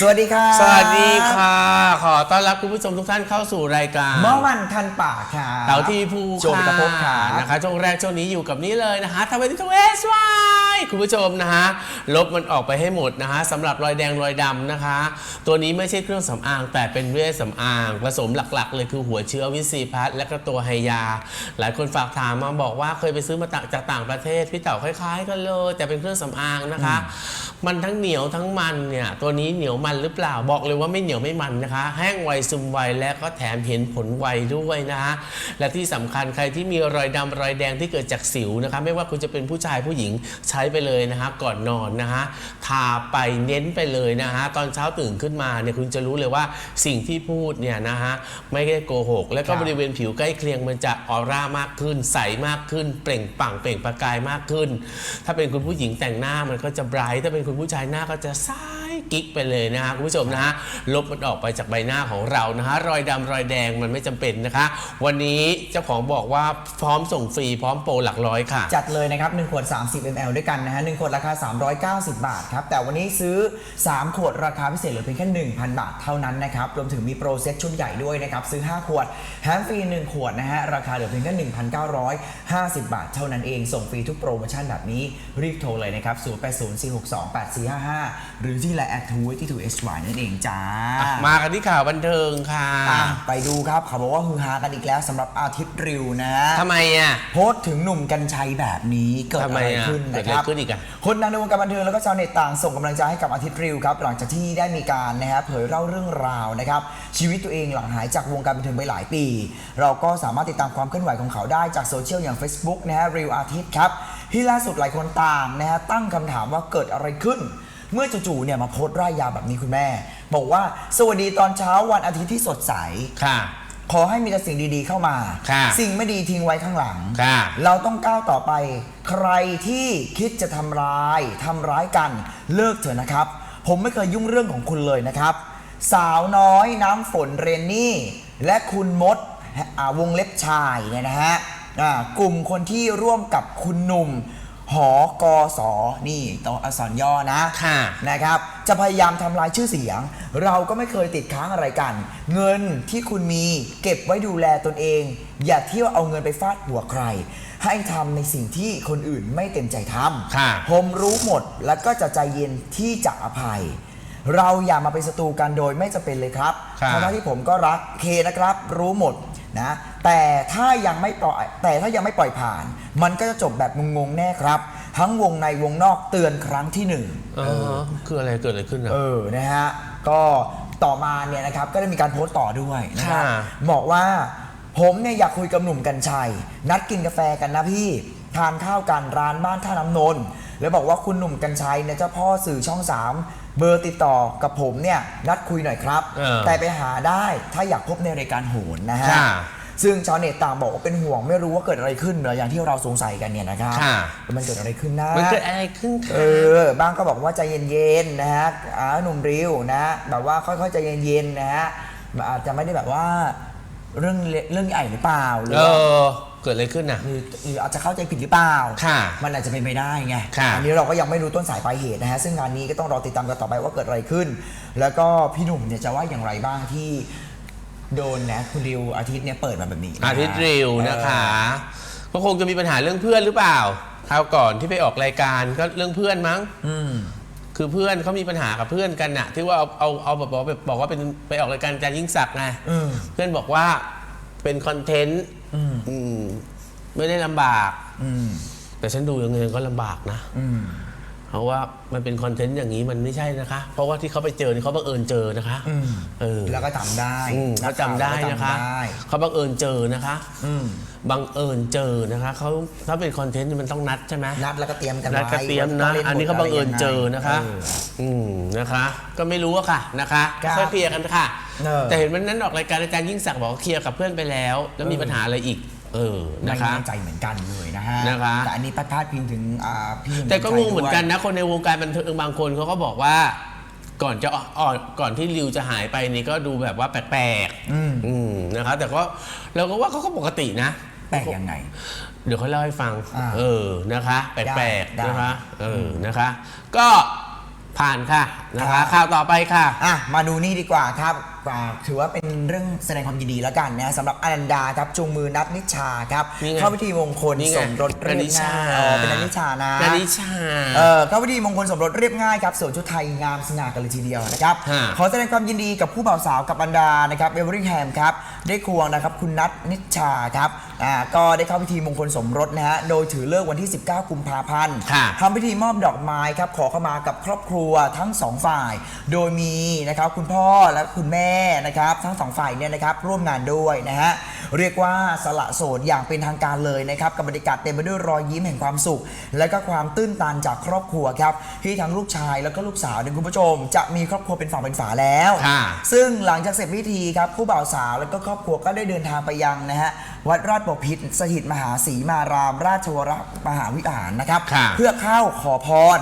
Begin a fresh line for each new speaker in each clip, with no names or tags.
สวัสดีค่ะ
สวัสดีค่ะ ขอต้อนรับคุณผู้ชมทุกท่านเข้าสู่รายการ
เมื่อวันทันป่าค่ะ
เต่าที่ภู
โจมกระพบค่ะ
นะคะช่วงแรกช่วงนี้อยู่กับนี้เลยนะคะทำไมถึงทเวสวาย คุณผู้ชมนะคะลบมันออกไปให้หมดนะคะสำหรับรอยแดงรอยดำนะคะ ตัวนี้ไม่ใช่เครื่องสำอางแต่เป็นเวชสำอางผสมหลักๆ เลยคือหัวเชื้อวิซีพัทและก็ตัวไฮยา หลายคนฝากถามมาบอกว่าเคยไปซื้อมาจากต่างประเทศพี่เต่าคล้ายๆกันเลยแต่เป็นเครื่องสำอางนะคะ มันทั้งเหนียวทั้งมันเนี่ยตัวนี้เหนียวมันหรือเปล่าบอกเลยว่าไม่เหนียวไม่มันนะคะ แห้งไวซึมไวและก็แถมเห็นผลไวด้วยนะคะและที่สำคัญใครที่มีรอยดำรอยแดงที่เกิดจากสิวนะคะ ไม่ว่าคุณจะเป็นผู้ชายผู้หญิงใช้ไปเลยนะคะก่อนนอนนะคะทาไปเน้นไปเลยนะคะตอนเช้าตื่นขึ้นมาเนี่ยคุณจะรู้เลยว่าสิ่งที่พูดเนี่ยนะคะไม่ได้โกหก แล้วก็
ครับ
บริเวณผิวใกล้เคียงมันจะออร่ามากขึ้น ใสมากขึ้น เปล่งปลั่งเปล่งประกายมากขึ้น ถ้าเป็นคุณผู้หญิงแต่งหน้ามันก็จะไบรท์ถ้าเป็นคุณผู้ชายหน้าก็จะใส กิ๊กไปเลยนะฮะคุณผู้ชมนะฮะลบมันออกไปจากใบหน้าของเรานะฮะรอยดำรอยแดงมันไม่จำเป็นนะคะ วันนี้เจ้าของบอกว่าพร้อมส่งฟรีพร้อมโปรหลักร้อยค่ะ
จัดเลยนะครับ1ขวด 30 ml ด้วยกันนะฮะ1ขวดราคา 390 บาทครับ แต่วันนี้ซื้อ 3 ขวดราคาพิเศษเหลือเพียงแค่ 1,000 บาทเท่านั้นนะครับ รวมถึงมีโปรเซ็ตชุดใหญ่ด้วยนะครับ ซื้อ 5 ขวดแถมฟรี 1 ขวดนะฮะ ราคาเหลือเพียงแค่ 1,950 บาทเท่านั้นเอง ส่งฟรีทุกโปรโมชั่นแบบนี้รีบโทรเลยนะครับ 0804628455 หรือที่ไลน์แอดทูไว้ที่ทูเอสวนั่นเองจ้า
มากันที่ข่าวบันเทิงค่ะ
อะไปดูครับเขาบอกว่าฮือฮากันอีกแล้วสำหรับอาทิตย์ริวนะ
ทำไมอะ
โพสต์ถึงหนุ่มกัญชัยแบบนี้เกิด
ทำ
อะ
ไม
ไร
อะ
ขึ้น
เกิด
นะ
อะไร
ครับ
ขึ้นอีกอะ
คนดังในวงการบันเทิงแล้วก็ชาวเน็ตต่างส่งกำลังใจให้กับอาทิตย์ริวครับ หลังจากที่ได้มีการนะฮะเผยเล่าเรื่องราวนะครับ ชีวิตตัวเองหลังหายจากวงการบันเทิงไปหลายปี เราก็สามารถติดตามความเคลื่อนไหวของเขาได้จากโซเชียลอย่าง Facebook นะฮะริวอาทิตย์ครับ ที่ล่าสุดหลายคนต่างนะฮะตั้งคำถามว่าเกิดอะไรขึ้น เมื่อจู่ๆเนี่ยมาโพสต์ร่ายยาวแบบนี้คุณแม่ บอกว่าสวัสดีตอนเช้าวันอาทิตย์ที่สดใส
ค่ะ
ขอให้มีแต่สิ่งดีๆเข้ามา
ค่ะ
สิ่งไม่ดีทิ้งไว้ข้างหลัง
ค่ะ
เราต้องก้าวต่อไป ใครที่คิดจะทำร้ายทำร้ายกันเลิกเถอะนะครับ ผมไม่เคยยุ่งเรื่องของคุณเลยนะครับ สาวน้อยน้ำฝนเรนนี่ และคุณมดอ่าวงเล็บชายเนี่ยนะฮะอ่ากลุ่มคนที่ร่วมกับคุณหนุ่ม หอกอสอนี่ตัวอักษรย่อนะ
ค่ะ
นะครับ จะพยายามทำลายชื่อเสียง เราก็ไม่เคยติดค้างอะไรกัน เงินที่คุณมีเก็บไว้ดูแลตนเอง อย่าเที่ยวเอาเงินไปฟาดหัวใคร ให้ทำในสิ่งที่คนอื่นไม่เต็มใจท
ค่ะำ
ผมรู้หมดแล้วก็จะใจเย็นที่จะอภัย เราอย่ามาเป็นศัตรูกันโดยไม่จำเป็นเลยครับ
ค่ะ
ทั้งๆที่ผมก็รักเคนะครับ รู้หมดนะ แต่ถ้ายังไม่ปล่อยแต่ถ้ายังไม่ปล่อยผ่าน มันก็จะจบแบบงงๆแน่ครับ ทั้งวงในวงนอกเตือนครั้งที่หนึ่ง
เออคืออะไรเกิดอะไรขึ้นอะ
เออนะฮะก็ต่อมาเนี่ยนะครับก็ได้มีการโพสต์ต่อด้วยนะครับ
ค่ะ
บอกว่าผมเนี่ยอยากคุยกับหนุ่มกัญชัย นัดกินกาแฟกันนะพี่ทานข้าวกันร้านบ้านท่าน้ำนนท์แล้วบอกว่าคุณหนุ่มกัญชัยเนี่ยเจ้าพ่อสื่อช่อง3เบอร์ติดต่อกับผมเนี่ยนัดคุยหน่อยครับ
เออ
แต่ไปหาได้ถ้าอยากพบในรายการโหนนะฮะ
ค่ะ
ซึ่งชาวเน็ตต่างบอกว่าเป็นห่วง ไม่รู้ว่าเกิดอะไรขึ้นเหรออย่างที่เราสงสัยกันเนี่ยนะครับ
ค่ะ
มันเกิดอะไรขึ้นนะ
มันเกิดอะไรขึ้นคะ
เออ บ้างก็บอกว่าใจเย็นๆนะฮะอ่าหนุ่มริวนะ แบบว่าค่อยๆใจเย็นๆนะฮะอาจจะไม่ได้แบบว่าเรื่องเล็กเรื่องใหญ่หรือเปล่าหรือ
เอ
ว่า
อ เกิดอะไรขึ้นอะ
หรือหรืออาจจะเข้าใจผิดหรือเปล่า
ค่ะ
มันอาจจะเป็นไปได้ไง
ค่ะ
อันี้เราก็ยังไม่รู้ต้นสายปลายเหตุนะฮะ ซึ่งงานนี้ก็ต้องรอติดตามกันต่อไปว่าเกิดอะไรขึ้น แล้วก็พี่หนุ่มเนี่ยจะว่าอย่างไรบ้างที่ โดนนะคุณริวอาทิตย์เนี่ยเปิดมาแบบนี้นะฮะ
อาทิตย์ริวนะคะ ก็คงจะมีปัญหาเรื่องเพื่อนหรือเปล่าคราวก่อนที่ไปออกรายการก็เรื่องเพื่อนมั้ง
อืม
คือเพื่อนเขามีปัญหากับเพื่อนกันน่ะ ที่ว่าเอาเอาเอาแบบบอกว่าบอกว่าเป็นไปออกรายการอาจารย์ยิ่งศักดิ์ไง
อืม
เพื่อนบอกว่าเป็นคอนเทนต์
อืม
อืมไม่ได้ลำบาก
อืม
แต่ฉันดูยังไงก็ลำบากนะ
อืม
เพราะว่ามันเป็นคอนเทนต์อย่างนี้มันไม่ใช่นะคะ เพราะว่าที่เขาไปเจอนี่เขาบังเอิญเจอนะคะ
อืม
เออ
แล้วก็จำได้
อืมเขาจำได้นะคะ
จำได้
เขาบังเอิญเจอนะคะ
อืม
บังเอิญเจอนะคะเขาถ้าเป็นคอนเทนต์มันต้องนัดใช่ไหม
นัดแล้วก็เตรียมกัน
นัด
ไว้
กระเตรียม
ว่า
นะ
จะต้ล่
อันนี้เขาบังเอิญเจอนะคะ
เออ
อืมนะคะ ก็ไม่รู้อะค่ะนะคะ
ครับ
ค่อยเคลียร์กันค่ะ
เออ
แต่เห็นวันนั้นออกรายการอาจารย์ยิ่งศักดิ์บอกว่าเคลียร์กับเพื่อนไปแล้ว แล้วมี
เออ
ปัญหาอะไรอีก เออ
ไม่
นะคะ
แน่ใจเหมือนกันเลยนะฮะ
นะคะ
แต่อันนี้พาดพิงถึงอ่าพี่หนุ่ม
แต่ก็งง
ชัยด้วย
เหมือนกันนะ คนในวงการบันเทิงบางคนเขาก็บอกว่า ก่อนจะอ่อนก่อนที่ริวจะหายไปนี่ก็ดูแบบว่าแปลก
อืม
ๆอืมนะคะ แต่ก็เราก็ว่าเขาก็ปกตินะ
แปลกยังไง
เดี๋ยวเขาเล่าให้ฟัง
อ่า
เออ นะคะ แปลก
ได้
ๆ นะคะ เออ
ม
นะคะ ก็ผ่านค่ะ นะ
ครั
คะ
บ
ข่าวต่อไปค่ะ
อะมาดูนี่ดีกว่าครับ อ่าถือว่าเป็นเรื่องแสดงความยินดีแล้วกันนะสำหรับอนันดาครับจูงมือนัทนิชาครับ
นี่ไง
เข้าพิธีมงคล
นี่ไง
สมรสเรียบ
นัทนิชา
ง่ายอ๋อเป็นนัทนิชานะ
นานิชา
เออเข้าพิธีมงคลสมรสเรียบง่ายครับสวมชุดไทยงามสง่ากันเลยทีเดียวนะครับ
ฮะ
ขอแสดงความยินดีกับผู้บ่าวสาวกับอันดานะครับเอเวอริงแฮมครับได้ควงนะครับคุณนัทนิชาครับอ่าก็ได้เข้าพิธีมงคลสมรสนะฮะโดยถือเลิกวันที่ 19 กุมภาพันธ์
ค่ะ
ทำพิธีมอบดอกไม้ครับขอเข้ามากับครอบครัวทั้งสองฝ่าย โดยมีนะครับคุณพ่อและคุณแม่นะครับทั้งสองฝ่ายเนี่ยนะครับร่วมงานด้วยนะฮะเรียกว่าสละโสดอย่างเป็นทางการเลยนะครับกับบรรยากาศเต็มไปด้วยรอยยิ้มแห่งความสุข และก็ความตื้นตันจากครอบครัวครับที่ทั้งลูกชายแล้วก็ลูกสาวเนี่ยคุณผู้ชม จะมีครอบครัวเป็นฝั่งเป็นฝาแล้ว
ค่ะ
ซึ่งหลังจากเสร็จพิธีครับผู้บ่าวสาวแล้วก็ครอบครัวก็ได้เดินทางไปยังนะฮะวัดราชบพิตรสถิตมหาศรีมาราม ราชวรมหาวิหารนะครับ
ค่ะ
เพื่อเข้าขอพร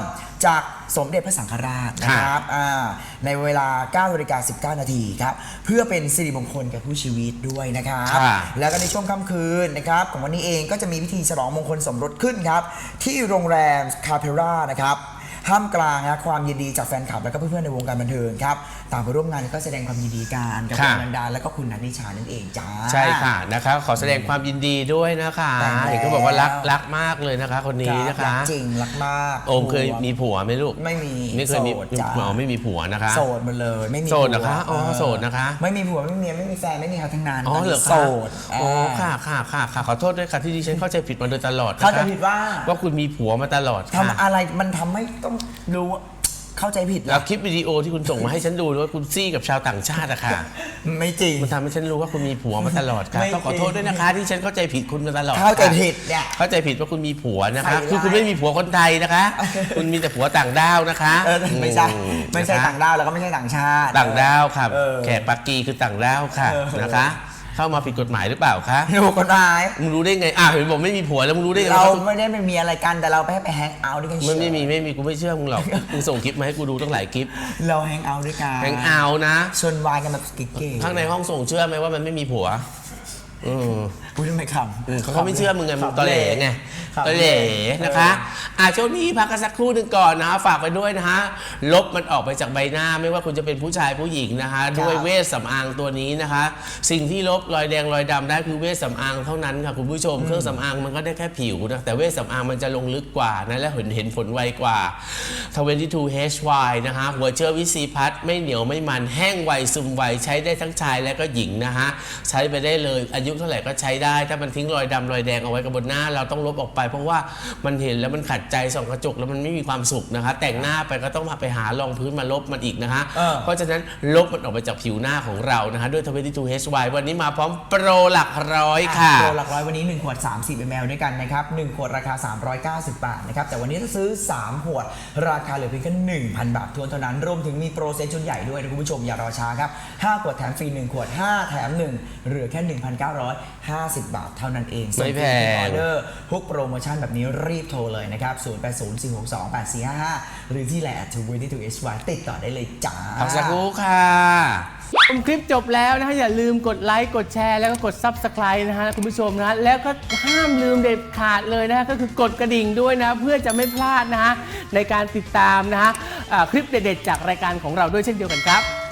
จาก สมเด็จพระสังฆราชนะครับอ่าในเวลา9นาฬิกา19 นาทีครับ เพื่อเป็นสิริมงคลกับผู้ชีวิตด้วยนะครับ
ค่ะ
แล้วก็ในช่วงค่ำคืนนะครับ ของวันนี้เองก็จะมีพิธีฉลองมงคลสมรสขึ้นครับ ที่โรงแรมคาเพรานะครับท่ามกลางนะความยินดีจากแฟนคลับแล้วก็เพื่อนๆในวงการบันเทิงครับต่างไปร่วมงานก็แสดงความยินดีกันกับ
ค่ะ
คุณนันดาแล้วก็คุณนันนิชานั่นเองจ้า
ใช่ค่ะนะคะ ขอแสดงความยินดีด้วยนะคะ
แต่งแล้ว
เห็นเขาบอกว่ารักรักมากเลยนะคะ คนนี้นะ
รั
คะ
กจริงรักมาก
โอมเคยมีผัวไหมลูก
ไม่มี
ไม่เคยมี
โสดจ้า
อ๋อไม่มีผัวนะคะ
โสดหมดเลยไม่มี
โสดเหรอคะ
ผัว
อ๋อ
เโส
ดนะคะ
ไม่มีผัวไม่มีเมียไม่มีแฟนไม่มีใครทั้งนั้น
อ๋อเหรอ
โส
คะ
ด
โอ้าค่ะค่ะค่ะค่ะขอโทษด้วยค่ะที่ดิฉันเข้าใจผิดมาโดยตลอดนะคะ
เข้าใจผิดว่า
ว่าคุณมีผัวมาตลอด
ทำ
ค่ะ
อะไรมันทำให้ต้องรู้ว่า เข้าใจผิด
แล้ว
นะ
คลิปวิดีโอที่คุณส่งมาให้ฉันดูว่าคุณซี่กับชาวต่างชาติอะค่ะ
ไม่จริง
มันทำให้ฉันรู้ว่าคุณมีผัวมาตลอดค่ะ
ไม่
ต้องขอโทษด้วยนะคะ ที่ฉันเข้าใจผิดคุณมาตลอด
เข้าใจ
ค่ะ
ผิดเนี่ย
เข้าใจผิดว่าคุณมีผัวนะคะ
ใส่ร้าย
คือคุณไม่มีผัวคนไทยนะคะ คุณมีแต่ผัวต่างด้าวนะคะ
เออไม่ใช่
อื
ไม่ใช่
นะคะ
ต่างด้าวแล้วก็ไม่ใช่ต่างชาติ
ต่างด้าวค่ะ
เออ
แขกปักกีคือต่างด้าวค่ะ
เออ
นะคะ เข้ามาผิดกฎหมายหรือเปล่าคะ
ดูคนร้าย
มึงรู้ได้ไงอะเห็นบอกไม่มีผัวแล้วมึงรู้ได้ไง
เรา
ว่าคุณ
ไม่ได้ไปมีอะไรกันแต่เราไปให้ไปแฮงเอาท์ด้วยกันเฉ
ไม่
ย
ไม่มีไม่มีกูไม่เชื่อมึงหรอกมึงส่งคลิปมาให้กูดูตั้งหลายคลิป
เราแฮงเอาท์ด้วยกัน
แฮงเอาท์นะ
ชวนวายกันแบบเก๋ๆ
ข้างในห้องส่งเชื่อไหมว่ามันไม่มีผัวอืม
อุ้ยทำไมข
อืมำเขาก็ไม่เชื่อมึงไงมึงตอแหลไง
ขำ
ตอแหลนะคะอ่ะช่วงนี้พักกันสักครู่หนึ่งก่อนนะฝากไปด้วยนะฮะลบมันออกไปจากใบหน้าไม่ว่าคุณจะเป็นผู้ชายผู้หญิงนะคะ ด้วยเวชสำอางตัวนี้นะคะ สิ่งที่ลบรอยแดงรอยดำได้คือเวชสำอางเท่านั้นค่ะคุณผู้ชมเครื่องสำอางมันก็ได้แค่ผิวนะแต่เวชสำอางมันจะลงลึกกว่านะและเห็นเห็นผลไวกว่า 22HY นะคะ หัวเชื้อวิซีพัทไม่เหนียวไม่มันแห้งไวซึมไวใช้ได้ทั้งชายและก็หญิงนะฮะใช้ไปได้เลยอายุเท่าไหร่ก็ใช้ได้ ถ้ามันทิ้งรอยดำรอยแดงเอาไว้กับบนหน้า เราต้องลบออกไปเพราะว่ามันเห็นแล้วมันขัดใจส่องกระจกแล้วมันไม่มีความสุขนะคะ แต่งหน้าไปก็ต้องมาไปหารองพื้นมาลบมันอีกนะคะ
เออ
เพราะฉะนั้นลบมันออกไปจากผิวหน้าของเรานะคะด้วย 22HY วันนี้มาพร้อมโปรหลักร้อยค่ะ
โปรหลักร้อยวันนี้ 1 ขวด 30 ml ด้วยกันนะครับ 1 ขวดราคา 390 บาทนะครับ แต่วันนี้ถ้าซื้อ 3 ขวด ราคาเหลือเพียงแค่1,000 บาททวนเท่านั้น รวมถึงมีโปรเซนต์ชุดใหญ่ด้วยนะคุณผู้ชม อย่ารอช้าครับ 5 ขวดแถมฟรี 1 ขวด 5 แถม 1 เหลือแค่ 1,950 บาาทเท่านั้นเอง
ไม่แพง
ออเดอร์ทุกโปรโมชั่นแบบนี้รีบโทรเลยนะครับ0804628455 หรือที่แหละทูวิตี้ทูเอชวติดต่อได้เลยจ้า
พักสักครู่ค่ะ
ชมคลิปจบแล้วนะฮะอย่าลืมกดไลค์กดแชร์แล้วก็กด Subscribe นะฮะคุณผู้ชมนะแล้วก็ห้ามลืมเด็ดขาดเลยนะฮะก็คือกดกระดิ่งด้วยนะ เพื่อจะไม่พลาดนะฮะในการติดตามนะฮะอ่าคลิปเด็ดๆจากรายการของเราด้วยเช่นเดียวกันครับ